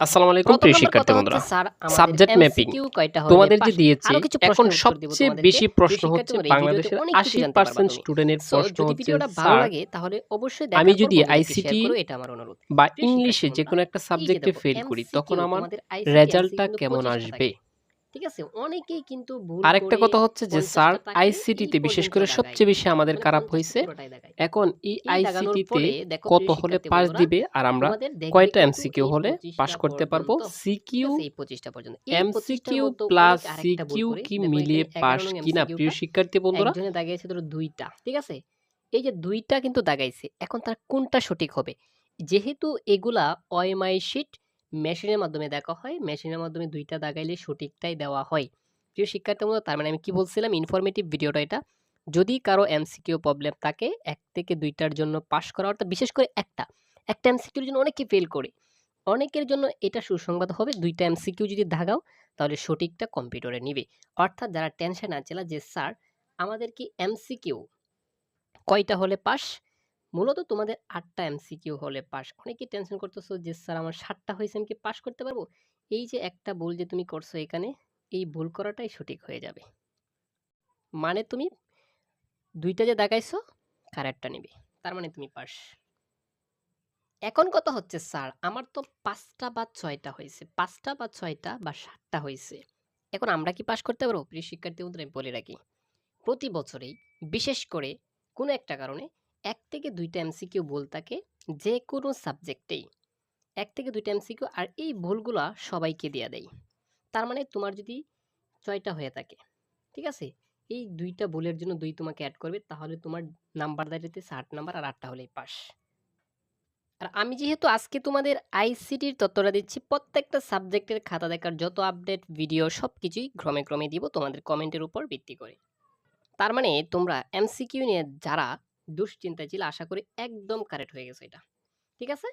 আসসালামু আলাইকুম প্রিয় শিক্ষার্থী বন্ধুরা। Subject mapping. তোমাদের যে? দিয়েছি এখন সবচেয়ে বেশি প্রশ্ন হচ্ছে বাংলাদেশের ভিডিওতে অনেক আশি কিছু জানতে পারবা পার্সেন্ট স্টুডেন্টের প্রশ্ন হচ্ছে ভালো লাগে তাহলে অবশ্যই আমি যদি অনুরোধ। বা ইংলিশে যে কোনো একটা সাবজেক্টে ফেল করি তখন আমার রেজাল্টটা কেমন আসবে? ঠিক আছে? অনেকেই কিন্তু ভুল আরেকটা কথা হচ্ছে যে স্যার আইসিটিতে বিশেষ করে সবচেয়ে বেশি আমাদের খারাপ 50 হয়েছে। এখন এই আইসিটিতে কত হলে পাস দিবে? আর আমরা কয়টা এমসিকিউ হলে 25টা পাস করতে পারব? সিকিউ এই 25টা পর্যন্ত। এমসিকিউ প্লাস সিকিউ কি মিলিয়ে পাস কিনা? প্রিয় শিক্ষার্থী বন্ধুরা। একজনে দাগাইছে ধরো দুইটা ঠিক আছে? এই যে দুইটা কিন্তু দাগাইছে এখন তার কোনটা সঠিক হবে? যেহেতু এগুলা ওএমআই শিট মেশিনের মাধ্যমে দেখা হয় মেশিনের মাধ্যমে দুইটা দাগাইলে সঠিকটাই দেওয়া হয়। প্রিয় শিক্ষার্থী বন্ধুরা তার মানে আমি কি বলছিলাম? ইনফরমেটিভ ভিডিওটা এটা। যদি কারও এমসিকিউ প্রবলেম থাকে, এক থেকে দুইটার জন্য পাশ করা অর্থাৎ বিশেষ করে একটা একটা এমসিকিউর জন্য অনেকে ফেল করে। অনেকের জন্য এটা সুসংবাদ হবে, দুইটা এমসিকিউ যদি দাগাও, তাহলে সঠিকটা কম্পিউটারে নিবে। অর্থাৎ যারা টেনশন আছে যে, স্যার আমাদের কি এমসিকিউ কয়টা হলে পাস মূলত তোমাদের আটটা এমসিকিউ হলে পাস অনেকে টেনশন করতেছো যে, স্যার, আমার সাতটা হয়েছে, আমি কি পাস করতে পারব? এই যে একটা ভুল যে, তুমি করছ এখানে, এই ভুল করাটাই সঠিক হয়ে যাবে। মানে তুমি দুইটা যে দেখাইছো কারেক্টটা নিবে। তার মানে তুমি পাস এখন কথা হচ্ছে, স্যার, আমার তো পাঁচটা বা ছয়টা হয়েছে। পাঁচটা বা ছয়টা বা সাতটা হয়েছে। এখন আমরা কি পাস করতে পারব? প্রিয় শিক্ষার্থী বন্ধুরা, আমি বলে রাখি, প্রতি বছরেই, বিশেষ করে কোনো একটা কারণে, এক থেকে দুইটা এমসিকিউ ভুল থাকে যে কোনো সাবজেক্টেই। এক থেকে দুইটা এমসিকিউ আর এই ভুলগুলা সবাইকে দেয়া দেয় তার মানে তোমার যদি ছয়টা হয়ে থাকে, ঠিক আছে? এই দুইটা ভুলের জন্য দুই তোমাকে অ্যাড করবে, তাহলে তোমার নাম্বার দাঁড়িয়েছে আট নাম্বার আর আটটা হলেই পাস। আর আমি যেহেতু আজকে তোমাদের আইসিটির তত্ত্বটা দিচ্ছি, প্রত্যেকটা সাবজেক্টের খাতা দেখার যত আপডেট ভিডিও সব কিছুই ক্রমে ক্রমে দিব তোমাদের কমেন্টের উপর ভিত্তি করে। তার মানে তোমরা এমসিকিউ নিয়ে যারা দুশ্চিন্তায় ছিল, আশা করি একদম কারেক্ট হয়ে গেছে এটা। ঠিক আছে?